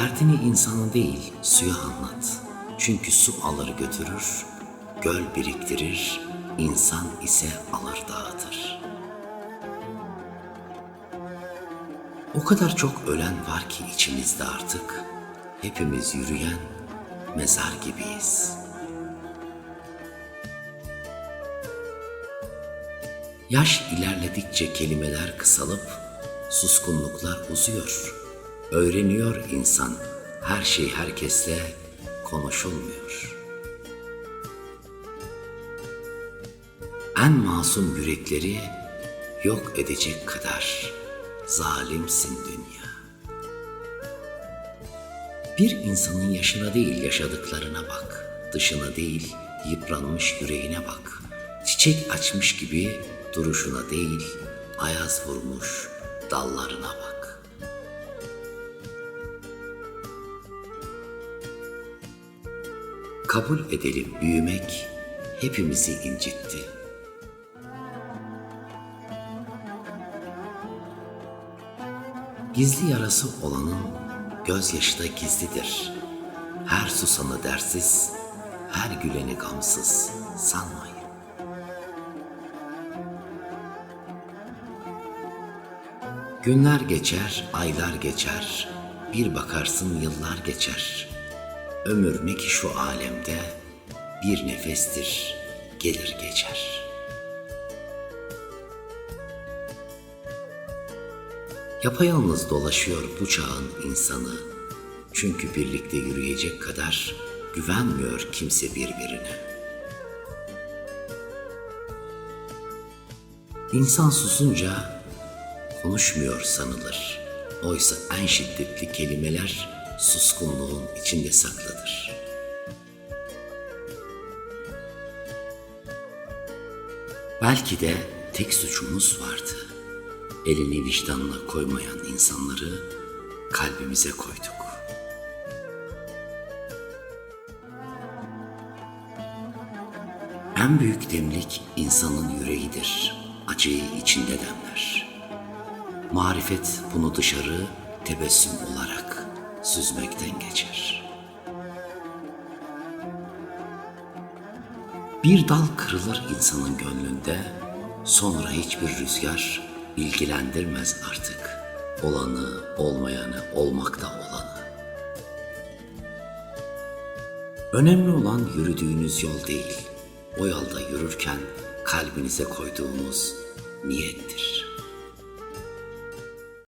Derdini insana değil suya anlat. Çünkü su alır götürür, göl biriktirir, insan ise alır dağıtır. O kadar çok ölen var ki içimizde artık, hepimiz yürüyen mezar gibiyiz. Yaş ilerledikçe kelimeler kısalıp suskunluklar uzuyor. Öğreniyor insan her şey herkesle konuşulmuyor. En masum yürekleri yok edecek kadar zalimsin dünya. Bir insanın yaşına değil yaşadıklarına bak. Dışına değil yıpranmış yüreğine bak. Çiçek açmış gibi duruşuna değil ayaz vurmuş dallarına bak. Kabul edelim büyümek hepimizi incitti. Gizli yarası olanın gözyaşı da gizlidir. Her susanı dersiz, her güleni gamsız sanmayın. Günler geçer, aylar geçer, bir bakarsın yıllar geçer. Ömür ne ki şu alemde bir nefestir, gelir geçer. Yapayalnız dolaşıyor bu çağın insanı. Çünkü birlikte yürüyecek kadar güvenmiyor kimse birbirine. İnsan susunca konuşmuyor sanılır. Oysa en şiddetli kelimeler suskunluğun içinde saklıdır. Belki de tek suçumuz vardı. Elini vicdanla koymayan insanları kalbimize koyduk. En büyük demlik insanın yüreğidir. Acıyı içinde demler. Marifet bunu dışarı tebessüm olarak süzmekten geçer. Bir dal kırılır insanın gönlünde, sonra hiçbir rüzgar ilgilendirmez artık olanı, olmayanı, olmakta olanı. Önemli olan yürüdüğünüz yol değil, o yolda yürürken kalbinize koyduğunuz niyettir.